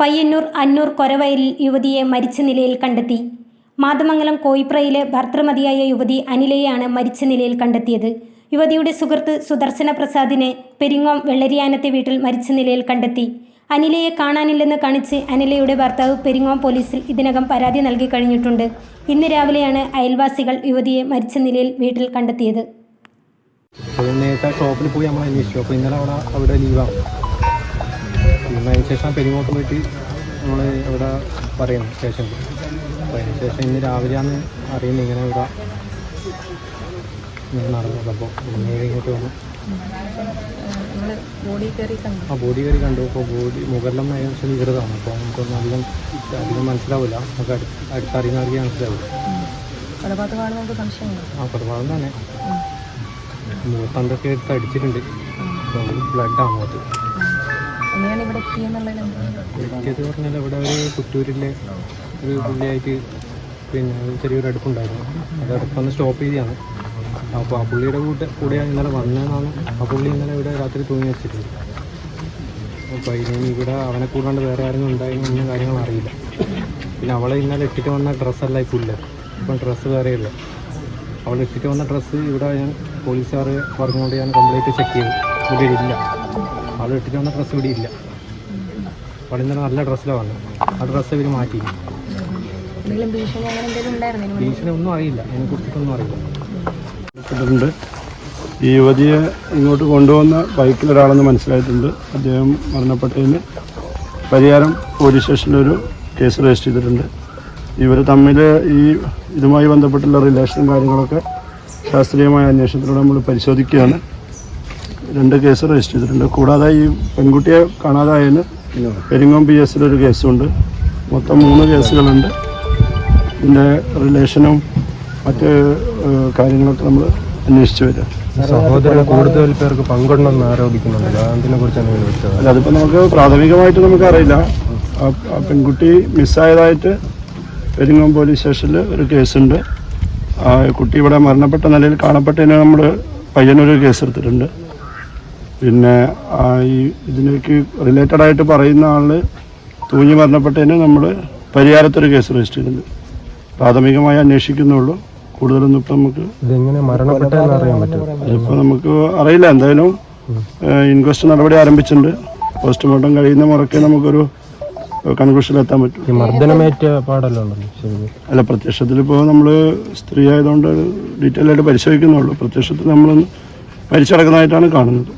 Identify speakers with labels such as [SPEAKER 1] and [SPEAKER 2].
[SPEAKER 1] പയ്യന്നൂർ അന്നൂർ കൊരവയലിൽ യുവതിയെ മരിച്ച നിലയിൽ കണ്ടെത്തി. മാതമംഗലം കോയിപ്രയിലെ ഭർത്തൃമതിയായ യുവതി അനിലയെയാണ് മരിച്ച നിലയിൽ കണ്ടെത്തിയത്. യുവതിയുടെ സുഹൃത്ത് സുദർശന പ്രസാദിനെ പെരിങ്ങോം വെള്ളരിയാനത്തെ വീട്ടിൽ മരിച്ച നിലയിൽ കണ്ടെത്തി. അനിലയെ കാണാനില്ലെന്ന് കാണിച്ച് അനിലയുടെ ഭർത്താവ് പെരിങ്ങോം പോലീസിൽ ഇതിനകം പരാതി നൽകി കഴിഞ്ഞിട്ടുണ്ട്. ഇന്ന് രാവിലെയാണ് അയൽവാസികൾ യുവതിയെ മരിച്ച നിലയിൽ വീട്ടിൽ കണ്ടെത്തിയത്.
[SPEAKER 2] ഷോപ്പിൽ പോയി നമ്മൾ അന്വേഷിച്ചു അപ്പോൾ ഇന്നലെ അവിടെ ലീവാണ് പിന്നെ അതിന് ശേഷം പെരുമോട്ട് പോയിട്ട് നമ്മൾ ഇവിടെ പറയുന്നു സ്റ്റേഷനിൽ അപ്പോൾ അതിന് ശേഷം ഇന്ന് രാവിലെയാണ് അറിയുന്നത് ഇങ്ങനെ ഇവിടെ ഇങ്ങനെ നടന്നത് അപ്പോൾ ഇങ്ങോട്ട് വന്നു. ആ ബോഡി കയറി കണ്ടു. അപ്പോൾ ബോഡി മുകളിലും ഏകദേശം വികൃതമാണ്. അപ്പോൾ നമുക്കൊന്നും അധികം അധികം മനസ്സിലാവില്ല. നമുക്ക് അടുത്ത് അടുത്തറിയുന്നവർക്ക് മനസ്സിലാവില്ല. ആ കൊലപാതകം തന്നെ. മൂത്തണ്ടൊക്കെ എടുത്ത് അടിച്ചിട്ടുണ്ട്. അപ്പോൾ ബ്ലഡാണ് മുഖത്ത്
[SPEAKER 3] എങ്ങനെയാണ് ഇവിടെ എത്തിയെന്നുള്ളത്
[SPEAKER 2] എത്തിയത് പറഞ്ഞാൽ ഇവിടെ ഒരു പുത്തൂരിലെ ഒരു പുള്ളിയായിട്ട് പിന്നെ ചെറിയൊരു അടുപ്പുണ്ടായിരുന്നു. അത് അടുപ്പൊന്ന് സ്റ്റോപ്പ് ചെയ്താണ് അപ്പോൾ ആ പുള്ളിയുടെ കൂടെ കൂടെയാണ് ഇന്നലെ വന്നതെന്നാണ് ആ പുള്ളി ഇന്നലെ ഇവിടെ രാത്രി തൂങ്ങി വെച്ചിട്ടുണ്ട് അപ്പോൾ ഇനി ഇവിടെ അവനെ കൂടാണ്ട് വേറെ ആരെങ്കിലും ഉണ്ടായിരുന്നു ഒന്നും കാര്യങ്ങൾ അറിയില്ല. പിന്നെ അവളെ ഇന്നലെ ഇട്ടിട്ട് വന്ന ഡ്രസ്സല്ല ഇപ്പോൾ ഇല്ല ഇപ്പം ഡ്രസ്സ് വേറെയില്ല അവൾ ഇട്ടിട്ട് വന്ന ഡ്രസ്സ് ഇവിടെ ഞാൻ പോലീസുകാർ പറഞ്ഞുകൊണ്ട് ഞാൻ കംപ്ലീറ്റ് ചെക്ക് ചെയ്തു. ഇവിടെ ഇല്ല. അവൾ ഇട്ടിട്ട് വന്ന ഡ്രസ്സ് ഇവിടെ ഇല്ല. അവിടെ ഇന്നലെ നല്ല ഡ്രസ്സിലാണ് വന്നത്. ആ ഡ്രസ്സ് ഇവർ മാറ്റി.
[SPEAKER 3] എന്തെങ്കിലും ഭീഷണി
[SPEAKER 2] ഒന്നും അറിയില്ല. അതിനെ കുറിച്ചിട്ടൊന്നും അറിയില്ല.
[SPEAKER 4] ഈ യുവതിയെ ഇങ്ങോട്ട് കൊണ്ടുവന്ന ബൈക്കിൽ ബൈക്കിലൊരാളെന്ന് മനസ്സിലായിട്ടുണ്ട്. അദ്ദേഹം മരണപ്പെട്ടതിന് പരിഹാരം പോലീസ് സ്റ്റേഷനിലൊരു കേസ് രജിസ്റ്റർ ചെയ്തിട്ടുണ്ട്. ഇവർ തമ്മിൽ ഈ ഇതുമായി ബന്ധപ്പെട്ടുള്ള റിലേഷനും കാര്യങ്ങളൊക്കെ ശാസ്ത്രീയമായ അന്വേഷണത്തിലൂടെ നമ്മൾ പരിശോധിക്കുകയാണ്. രണ്ട് കേസ് രജിസ്റ്റർ ചെയ്തിട്ടുണ്ട്. കൂടാതെ ഈ പെൺകുട്ടിയെ കാണാതായതിന് പെരിങ്ങോം പി എസിലൊരു കേസുണ്ട്. മൊത്തം മൂന്ന് കേസുകളുണ്ട്. ഇതിന്റെ റിലേഷനും മറ്റ് കാര്യങ്ങളൊക്കെ നമ്മൾ അന്വേഷിച്ചു വരിക
[SPEAKER 2] സഹോദരൻ കൂടുതൽ പേർക്ക് പങ്കുണ്ടെന്ന് ആരോപിക്കുന്നുണ്ട്. അതിനെ കുറിച്ചാണ്
[SPEAKER 4] അല്ല അതിപ്പോൾ നമുക്ക് പ്രാഥമികമായിട്ട് നമുക്കറിയില്ല. ആ ആ പെൺകുട്ടി മിസ്സായതായിട്ട് പെരിങ്ങോം പോലീസ് സ്റ്റേഷനിൽ ഒരു കേസുണ്ട്. ആ കുട്ടി ഇവിടെ മരണപ്പെട്ട നിലയിൽ കാണപ്പെട്ടതിന് നമ്മൾ പയ്യനൊരു കേസ് എടുത്തിട്ടുണ്ട് പിന്നെ ഈ ഇതിലേക്ക് റിലേറ്റഡ് ആയിട്ട് പറയുന്ന ആൾ തൂങ്ങി മരണപ്പെട്ടതിന് നമ്മൾ പരിഹാരത്തൊരു കേസ് രജിസ്റ്റർ ചെയ്തിട്ടുണ്ട് പ്രാഥമികമായി അന്വേഷിക്കുന്നുള്ളൂ. കൂടുതലൊന്നും ഇപ്പം നമുക്ക് അതിപ്പോൾ നമുക്ക് അറിയില്ല. എന്തായാലും ഇൻക്വസ്റ്റ് നടപടി ആരംഭിച്ചിട്ടുണ്ട്. പോസ്റ്റ്മോർട്ടം കഴിയുന്ന മുറയ്ക്ക് നമുക്കൊരു കൺക്ലൂഷനിലെത്താൻ പറ്റും.
[SPEAKER 2] ഈ മർദ്ദനമേറ്റ പാടല്ലോ
[SPEAKER 4] അല്ല പ്രത്യക്ഷത്തിൽ ഇപ്പോൾ നമ്മൾ സ്ത്രീ ആയതുകൊണ്ട് ഡീറ്റെയിൽ ആയിട്ട് പരിശോധിക്കുന്നുള്ളൂ. പ്രത്യക്ഷത്തിൽ നമ്മൾ മരിച്ചടക്കുന്നതായിട്ടാണ് കാണുന്നത്.